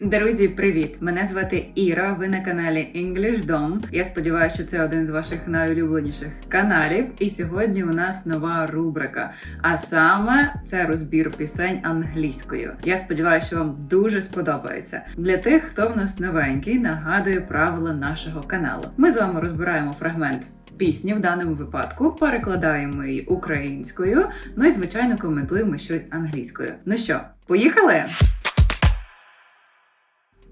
Друзі, привіт! Мене звати Іра. Ви на каналі English Dom. Я сподіваюся, що це один з ваших найулюбленіших каналів. І сьогодні у нас нова рубрика. А саме це розбір пісень англійською. Я сподіваюся, що вам дуже сподобається. Для тих, хто в нас новенький, нагадую правила нашого каналу. Ми з вами розбираємо фрагмент. Пісні в даному випадку перекладаємо її українською, ну і звичайно коментуємо щось англійською. Ну що, поїхали?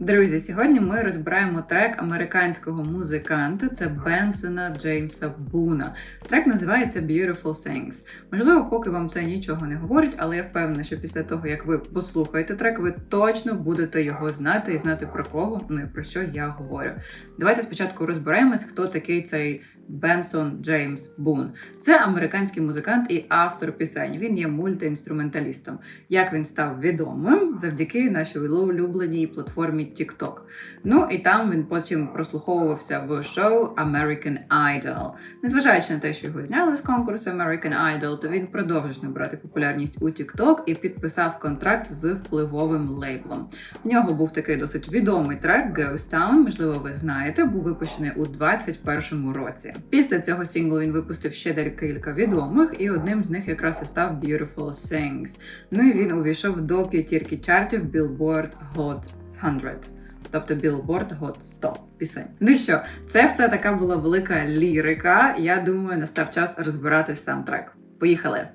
Друзі, сьогодні ми розбираємо трек американського музиканта. Це Бенсона Джеймса Буна. Трек називається Beautiful Things. Можливо, поки вам це нічого не говорить, але я впевнена, що після того, як ви послухаєте трек, ви точно будете його знати і знати про кого, ну і про що я говорю. Давайте спочатку розберемось, хто такий цей Бенсон Джеймс Бун. Це американський музикант і автор пісень. Він є мультиінструменталістом. Як він став відомим завдяки нашій улюбленій платформі TikTok. Ну і там він потім прослуховувався в шоу American Idol. Незважаючи на те, що його зняли з конкурсу American Idol, то він продовжив набирати популярність у TikTok і підписав контракт з впливовим лейблом. В нього був такий досить відомий трек Ghost Town, можливо, ви знаєте, був випущений у 2021 році. Після цього сінглу він випустив ще декілька відомих, і одним з них якраз і став Beautiful Things. Ну і він увійшов до п'ятірки чартів Billboard Hot 100. Тобто Billboard Hot 100 пісень. Ну що, це все така була велика лірика. Я думаю, настав час розбирати сам трек. Поїхали!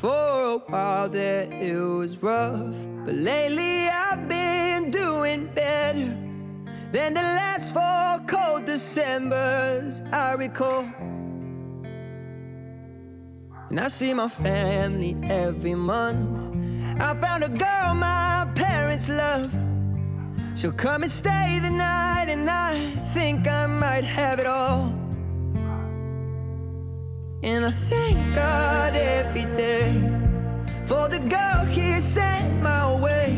For a while there it was rough, but lately I've been doing better than the last four cold Decembers I recall. And I see my family every month. I found a girl my parents love. She'll come and stay the night, and I think I might have it all. And I thank God every day for the girl He sent my way.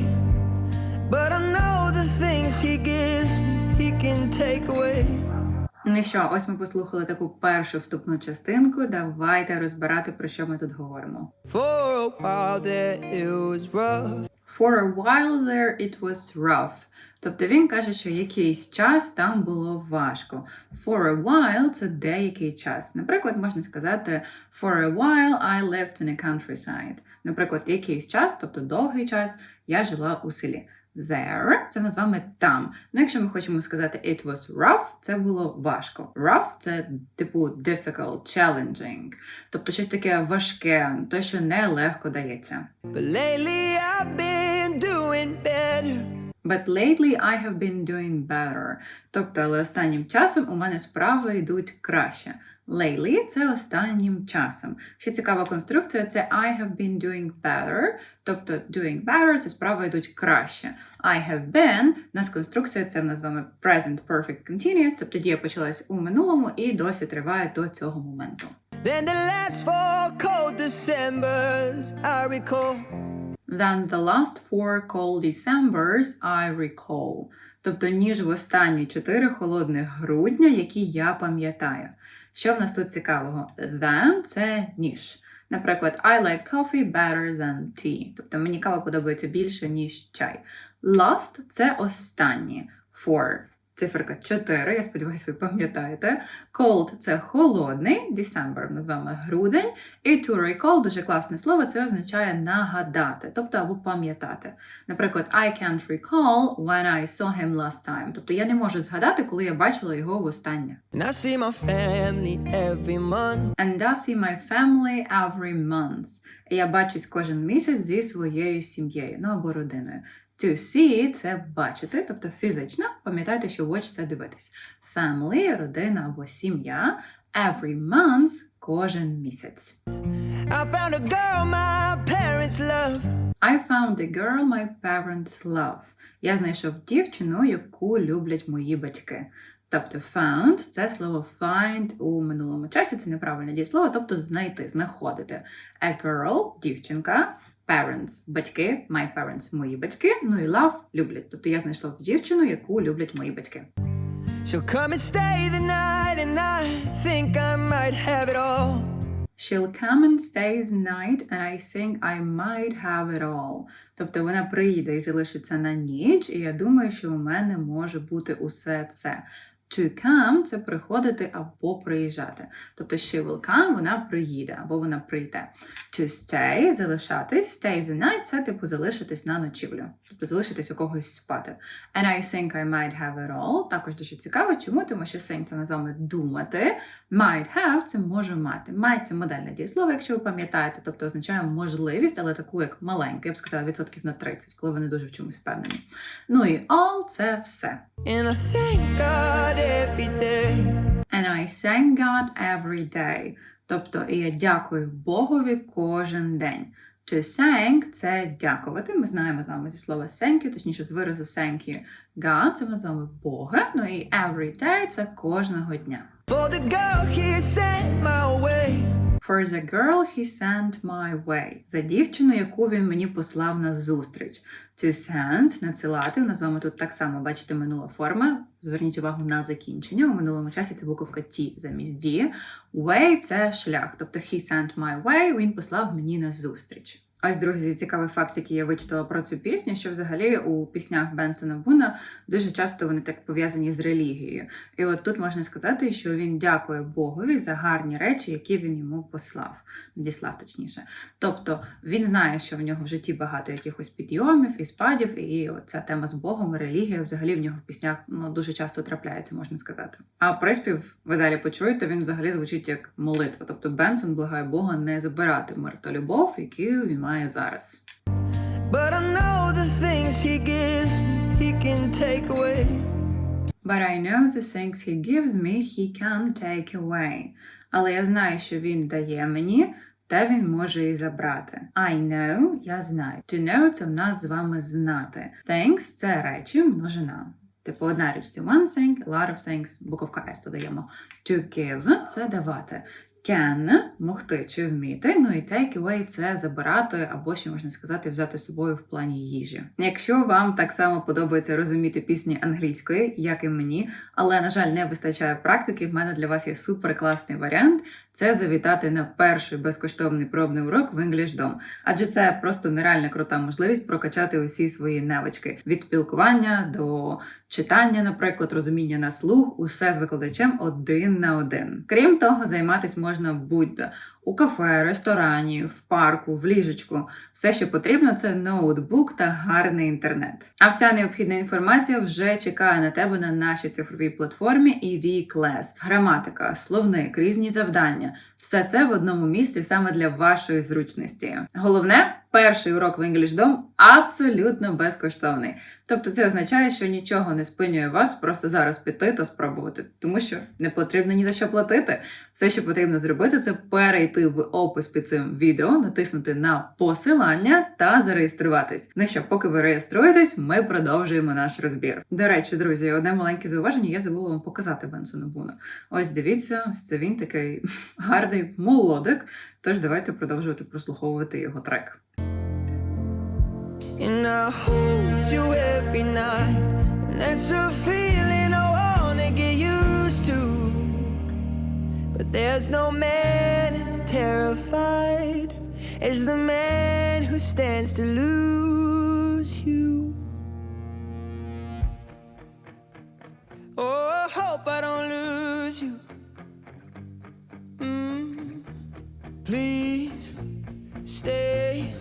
But I know the things He gives me, He can take away. Ну що, ось ми послухали таку першу вступну частинку. Давайте розбирати, про що ми тут говоримо. For a while there it was rough. For a while there it was rough. Тобто він каже, що якийсь час там було важко. For a while це деякий час. Наприклад, можна сказати For a while I lived in a countryside. Наприклад, якийсь час, тобто довгий час, я жила у селі. There – це назвами там. Ну, якщо ми хочемо сказати it was rough, це було важко. Rough – це типу difficult, challenging. Тобто щось таке важке, те, що нелегко дається. But lately I've been doing better. But lately I have been doing better. Тобто, але останнім часом у мене справи йдуть краще. Lately – це останнім часом. Ще цікава конструкція це I have been doing better. Тобто doing better – це справи йдуть краще. I have been – у нас конструкція це в нас з вами present perfect continuous, тобто дія почалась у минулому і досі триває до цього моменту. Than the last four cold Decembers I recall. Than the last four cold Decembers I recall. Тобто, ніж в останні чотири холодних грудня, які я пам'ятаю. Що в нас тут цікавого? Than – це ніж. Наприклад, I like coffee better than tea. Тобто мені кава подобається більше, ніж чай. Last – це останні. For – циферка 4, я сподіваюся, ви пам'ятаєте. Cold – це холодний, December ми з вами грудень. І to recall – дуже класне слово, це означає нагадати, тобто або пам'ятати. Наприклад, I can't recall when I saw him last time. Тобто я не можу згадати, коли я бачила його востаннє. And I see my family every month. And I see my family every month. Я бачусь кожен місяць зі своєю сім'єю, ну або родиною. To see – це бачити, тобто фізично. Пам'ятайте, що watch – це дивитись. Family – родина або сім'я. Every month – кожен місяць. I found a girl my parents love. I found a girl my parents love. Я знайшов дівчину, яку люблять мої батьки. Тобто found – це слово find у минулому часі, це неправильне дієслово, тобто знайти, знаходити. A girl – дівчинка, parents – батьки, my parents – мої батьки, ну і love – люблять. Тобто я знайшла дівчину, яку люблять мої батьки. She'll come and stay the night, and I think I might have it all. She'll come and stays night, and I think I might have it all. Тобто вона приїде і залишиться на ніч, і я думаю, що у мене може бути усе це. To come – це приходити або приїжджати. Тобто she will come, вона приїде або вона прийде. To stay – залишатись. Stay the night – це типу залишитись на ночівлю. Тобто залишитись у когось спати. And I think I might have it all. Також дуже цікаво. Чому? Тому що think – це називаємо думати. Might have – це можу мати. Might – це модельне дієслово, якщо ви пам'ятаєте. Тобто означає можливість, але таку як маленьку. Я б сказала відсотків на 30, коли вони дуже в чомусь впевнені. Ну і all – це все. And I thank God every day. And I thank God every day. Тобто, я дякую Богові кожен день. To thank – це дякувати. Ми знаємо з вами зі слова thank you, точніше з виразу thank you. God – це ми з вами Бога. Ну і every day – це кожного дня. For the girl he sent my way. For the girl he sent my way. За дівчину, яку він мені послав на зустріч. To send – надсилати. У тут так само, бачите, минула форма. Зверніть увагу на закінчення. У минулому часі це буковка T замість D. Way – це шлях. Тобто he sent my way, він послав мені на зустріч. Ось, друзі, цікавий факт, який я вичитала про цю пісню, що взагалі у піснях Бенсона Буна дуже часто вони так пов'язані з релігією. І от тут можна сказати, що він дякує Богові за гарні речі, які він йому послав, надіслав точніше. Тобто він знає, що в нього в житті багато якихось підйомів і спадів, і ця тема з Богом, релігія взагалі в нього в піснях ну, дуже часто трапляється, можна сказати. А приспів ви далі почуєте, він взагалі звучить як молитва. Тобто Бенсон благає Бога не забирати мир та любов, які він має зараз. But I know the things he gives me, he can take away. But I know the things he gives me, he can take away. Але я знаю, що він дає мені, та він може і забрати. I know, я знаю. To know – це в нас з вами знати. Things – це речі, множина. Типу одна річ це one thing, a lot of things, буковка S додаємо. To give – це давати. Can – могти чи вміти. Ну і take away – це забирати, або ще можна сказати, взяти з собою в плані їжі. Якщо вам так само подобається розуміти пісні англійської, як і мені, але, на жаль, не вистачає практики, в мене для вас є супер класний варіант це завітати на перший безкоштовний пробний урок в EnglishDom. Адже це просто нереальна крута можливість прокачати усі свої навички від спілкування до читання, наприклад, розуміння на слух, усе з викладачем один на один. Крім того, займатися можна будь-де. У кафе, ресторані, в парку, в ліжечку. Все, що потрібно, це ноутбук та гарний інтернет. А вся необхідна інформація вже чекає на тебе на нашій цифровій платформі ED Class. Граматика, словник, різні завдання. Все це в одному місці саме для вашої зручності. Головне, перший урок в EnglishDom абсолютно безкоштовний. Тобто це означає, що нічого не спинює вас просто зараз піти та спробувати, тому що не потрібно ні за що платити. Все, що потрібно зробити, це перейти в опис під цим відео, натиснути на посилання та зареєструватись. Ну що, поки ви реєструєтесь, ми продовжуємо наш розбір. До речі, друзі, одне маленьке зауваження, я забула вам показати Бенсона Буна. Ось дивіться, це він такий гарний молодик. Тож давайте продовжувати прослуховувати його трек. And I hold you every night. And that's a feeling I wanna get used to. But there's no man as terrified as the man who stands to lose you. Oh, I hope I don't lose you. Mm. Please stay.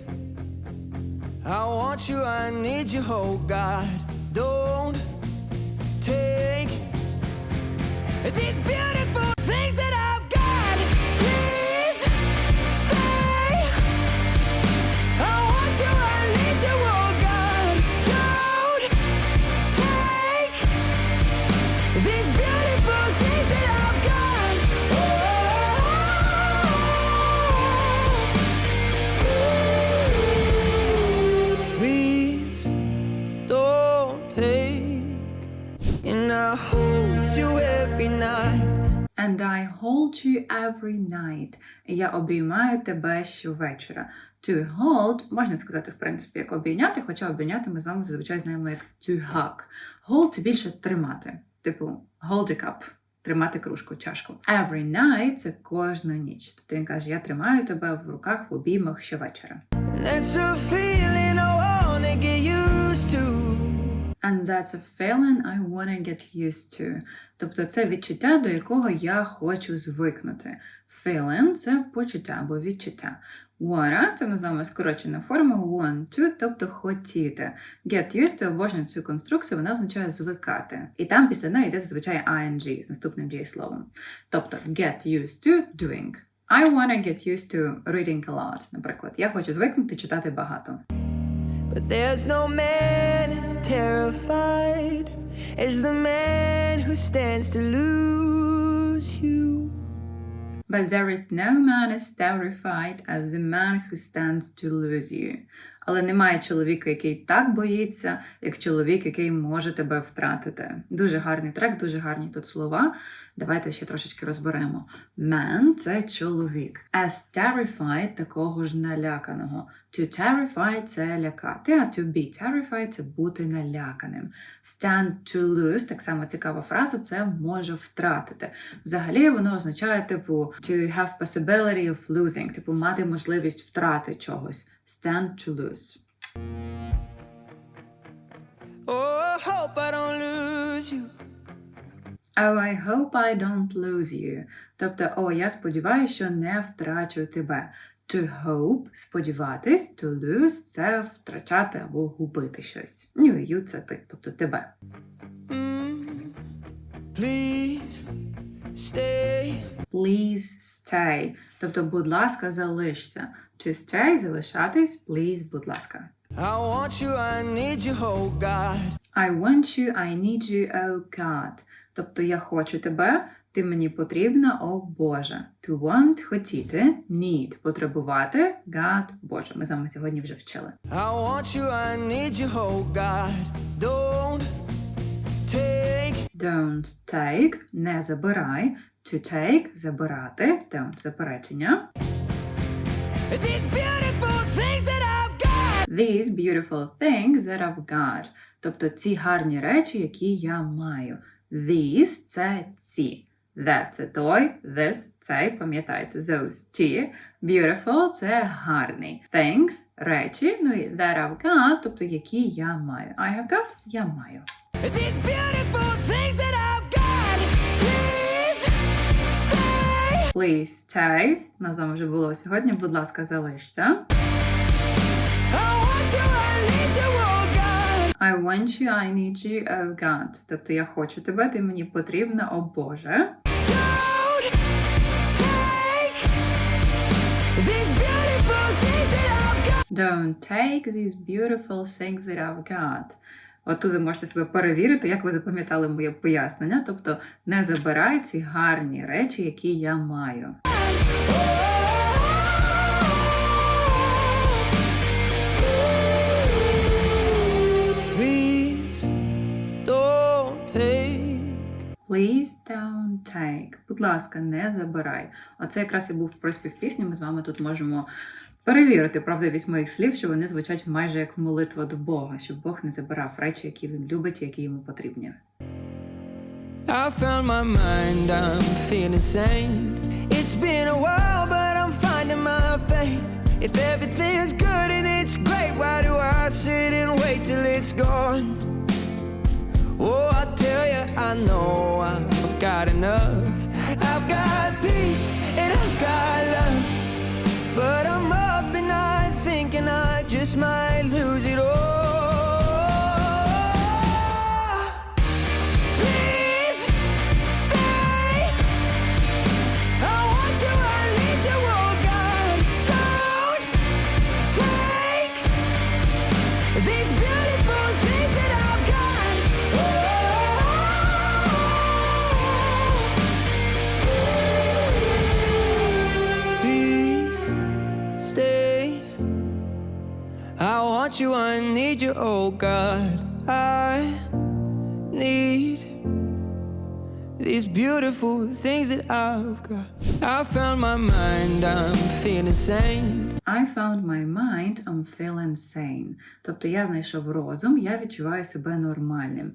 I want you, I need you, oh God. Don't take these beautiful And I hold you every night. Я обіймаю тебе щовечора. To hold можна сказати, в принципі, як обійняти, хоча обійняти ми з вами зазвичай знаємо як to hug. Hold більше тримати. Типу, hold a cup. тримати кружку, чашку. Every night це кожну ніч. Тобто він каже: Я тримаю тебе в руках в обіймах щовечора. That's a feeling I wanna get used to. And that's a feeling I wanna get used to. Тобто це відчуття, до якого я хочу звикнути. Feeling – це почуття або відчуття. Wanna – це називаємо скорочена форма want to, тобто хотіти. Get used to обожнюю цю конструкцію, вона означає звикати. І там після неї йде зазвичай ing з наступним дієсловом. Тобто get used to doing. I wanna get used to reading a lot, наприклад. Я хочу звикнути читати багато. But there's no man as terrified as the man who stands to lose you. But there is no man as terrified as the man who stands to lose you. Але немає чоловіка, який так боїться, як чоловік, який може тебе втратити. Дуже гарний трек, дуже гарні тут слова. Давайте ще трошечки розберемо. Man – це чоловік. As terrified – такого ж наляканого. To terrify – це лякати, а to be terrified – це бути наляканим. Stand to lose – так само цікава фраза, це може втратити. Взагалі воно означає, типу, to have possibility of losing, типу, мати можливість втрати чогось. Stand to lose. Oh, I hope I don't lose you. Oh, I hope I don't lose you. Тобто, о, я сподіваюся, що не втрачу тебе. To hope – сподіватись, to lose – це втрачати або губити щось. Ну, і you – це ти, тобто тебе. Mm. Please stay. Please stay. Тобто, будь ласка, залишся. To stay – залишатись, please, будь ласка. I want you, I need you, oh God. I want you, I need you, oh God. Тобто я хочу тебе, ти мені потрібна, о Боже. To want – хотіти, need – потребувати, God – Боже. Ми з вами сьогодні вже вчили. I want you, I need you, oh God. Don't take Don't take – не забирай. To take – забирати. Don't – заперечення. these beautiful things that I've got. These beautiful things that I've got. Тобто ці гарні речі, які я маю. These – це ці. That – це той, this – цей, пам'ятайте, those – ті. Beautiful – це гарний. Things – речі, ну і that I've got, тобто які я маю. I have got – я маю. These beautiful things that I've got. Please stay. Please stay. Нас з вами вже було сьогодні. Будь ласка, залишся. I want you, I need you, oh God. I want you, I need you, oh God. Тобто я хочу тебе, ти мені потрібна, о Боже. Don't take these beautiful things that I've got. От тут ви можете себе перевірити, як ви запам'ятали моє пояснення. Тобто не забирай ці гарні речі, які я маю. Please don't take. Please don't take. Будь ласка, не забирай. Оце якраз і був приспів пісні. Ми з вами тут можемо перевірити правдивість моїх слів, що вони звучать майже як молитва до Бога, щоб Бог не забирав речі, які він любить і які йому потрібні. I found my mind, I'm feeling sane. It's been a while, but I'm finding my faith. If everything's good and it's great, why do I sit and wait till it's gone? Oh, I tell you, I know I've got enough. my you, I need you, oh God. I need these beautiful things that I've got. I found my mind, I'm feeling sane. I found my mind, I'm feeling sane. Тобто я знайшов розум, я відчуваю себе нормальним.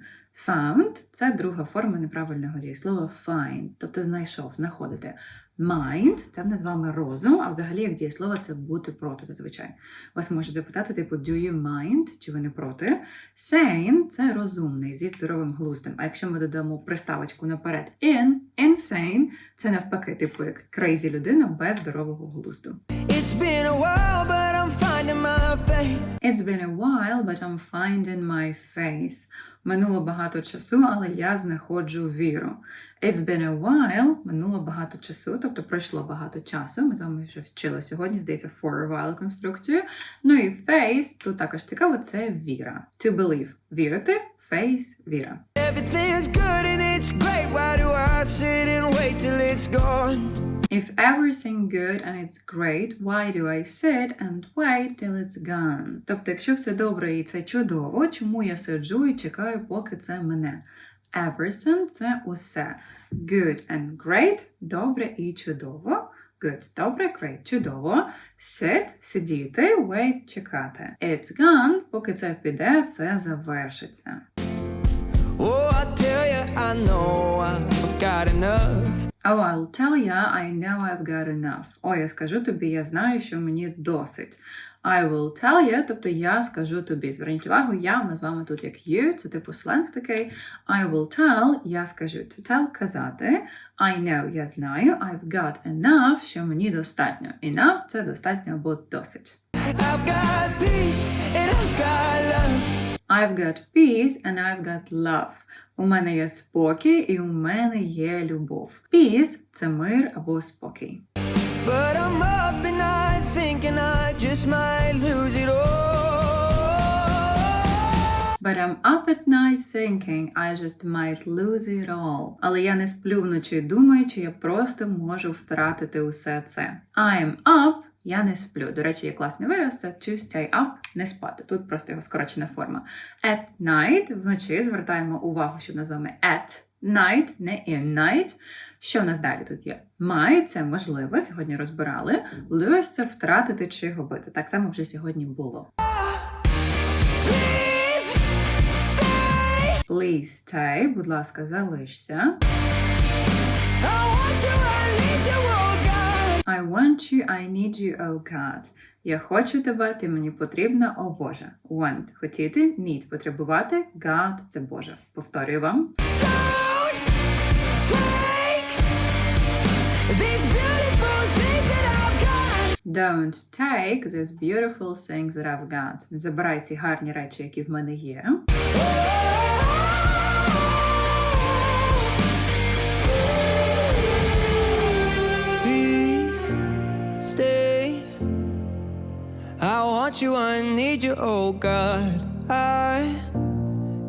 Found – це друга форма неправильного дієслова find, тобто знайшов, знаходити. Mind – це в нас з вами розум, а взагалі як дієслово це бути проти зазвичай. Вас можуть запитати, типу, do you mind, чи ви не проти. Sane – це розумний, зі здоровим глуздом. А якщо ми додамо приставочку наперед in, insane – це навпаки, типу як crazy людина без здорового глузду. It's been a while, but I'm finding my faith. It's been a while, but I'm finding my face. Минуло багато часу, але я знаходжу віру. It's been a while, минуло багато часу, тобто пройшло багато часу. Ми з вами вже вчили сьогодні, здається, for a while конструкцію. Ну і face, тут також цікаво, це віра. To believe – вірити, face – віра. Everything's good and it's great. Why do I sit and wait till it's gone? If everything good and it's great, why do I sit and wait till it's gone? Тобто, якщо все добре і це чудово, чому я сиджу і чекаю, поки це мене? Everything – це усе. Good and great – добре і чудово. Good – добре, great – чудово. Sit – сидіти, wait – чекати. It's gone – поки це піде, це завершиться. Oh, I tell you, I know I've got enough. Oh, I'll tell ya, I know I've got enough. О, я скажу тобі, я знаю, що мені досить. I will tell you, тобто я скажу тобі. Зверніть увагу, я в нас з вами тут як you, це типу сленг такий. I will tell, я скажу. To tell – казати. I know, я знаю. I've got enough, що мені достатньо. Enough – це достатньо або досить. I've got peace and I've got love. I've got peace and I've got love. У мене є спокій і у мене є любов. Peace – це мир або спокій. But I'm up at night thinking I just might lose it all. But I'm up at night thinking I just might lose it all. Але я не сплю вночі думаючи, я просто можу втратити усе це. I'm up, я не сплю. До речі, є класний вираз, це to stay up, не спати. Тут просто його скорочена форма. At night, вночі звертаємо увагу, що називаємо at night, не in night. Що в нас далі тут є? Might – це можливо, сьогодні розбирали. Lose – це втратити чи губити. Так само вже сьогодні було. Please stay. Please stay, будь ласка, залишся. I want you, I need you, oh God. I want you, I need you, oh God. Я хочу тебе, ти мені потрібна, о Боже. Want – хотіти, need – потребувати, God – це Боже. Повторюю вам. Don't take these beautiful things that I've got. Don't take these beautiful things that I've got. Не забирай ці гарні речі, які в мене є. Please I want you, I need you, oh God. I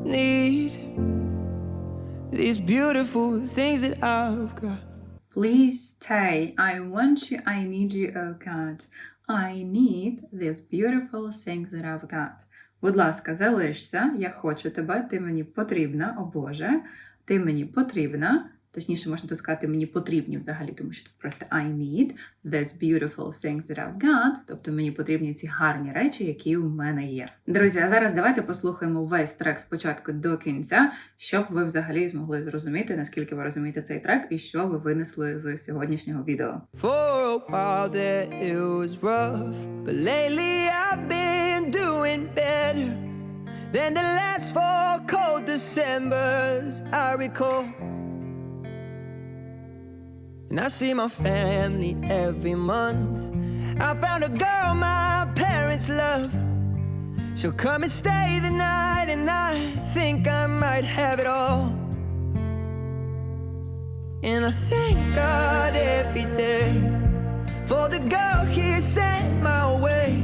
need these beautiful things that I've got. Please stay. I want you, I need you, oh God. I need these beautiful things that I've got. Будь ласка, залишся. Я хочу тебе. Ти мені потрібна, о Боже. Ти мені потрібна. Точніше, можна тут сказати, мені потрібні взагалі, тому що тут просто I need these beautiful things that I've got. Тобто мені потрібні ці гарні речі, які у мене є. Друзі, а зараз давайте послухаємо весь трек спочатку до кінця, щоб ви взагалі змогли зрозуміти, наскільки ви розумієте цей трек і що ви винесли з сьогоднішнього відео. For a while there it was rough, but lately I've been doing better than the last four cold Decembers I recall. And I see my family every month. I found a girl my parents love. She'll come and stay the night, and I think I might have it all. And I thank God every day for the girl He sent my way.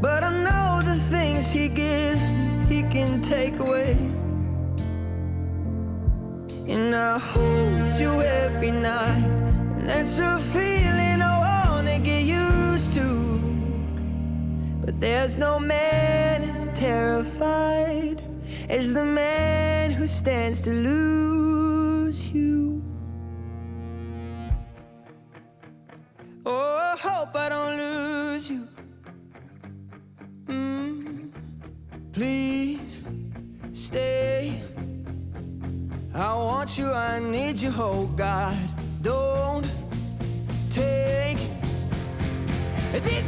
But I know the things He gives me, He can take away. And I hold you every night, and that's a feeling I wanna get used to. But there's no man as terrified as the man who stands to lose you. Oh, I hope I don't lose want you, I need you, oh God. Don't take these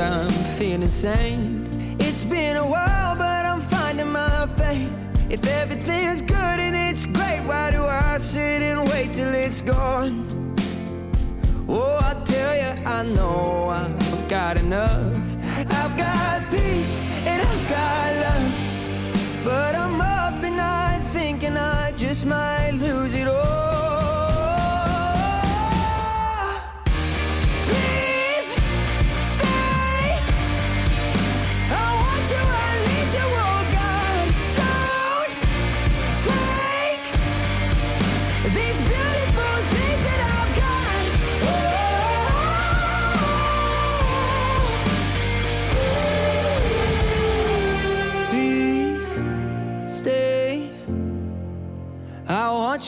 I'm feeling sane. It's been a while, but I'm finding my faith. If everything's good and it's great, why do I sit and wait till it's gone? Oh, I tell you, I know I've got enough.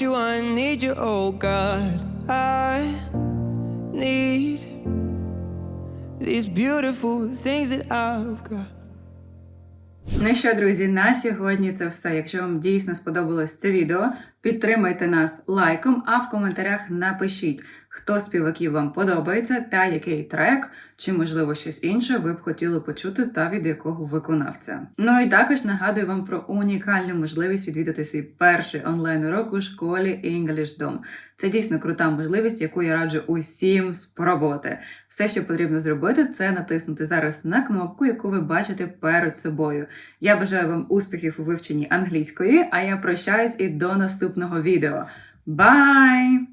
You, I need you, oh God. I need these beautiful things that I've got. Ну що, друзі, на сьогодні це все. Якщо вам дійсно сподобалось це відео, підтримайте нас лайком, а в коментарях напишіть, хто співаків вам подобається та який трек, чи можливо щось інше ви б хотіли почути та від якого виконавця. Ну і також нагадую вам про унікальну можливість відвідати свій перший онлайн-урок у школі English Dom. Це дійсно крута можливість, яку я раджу усім спробувати. Все, що потрібно зробити, це натиснути зараз на кнопку, яку ви бачите перед собою. Я бажаю вам успіхів у вивченні англійської, а я прощаюсь і до наступного відео. Бай!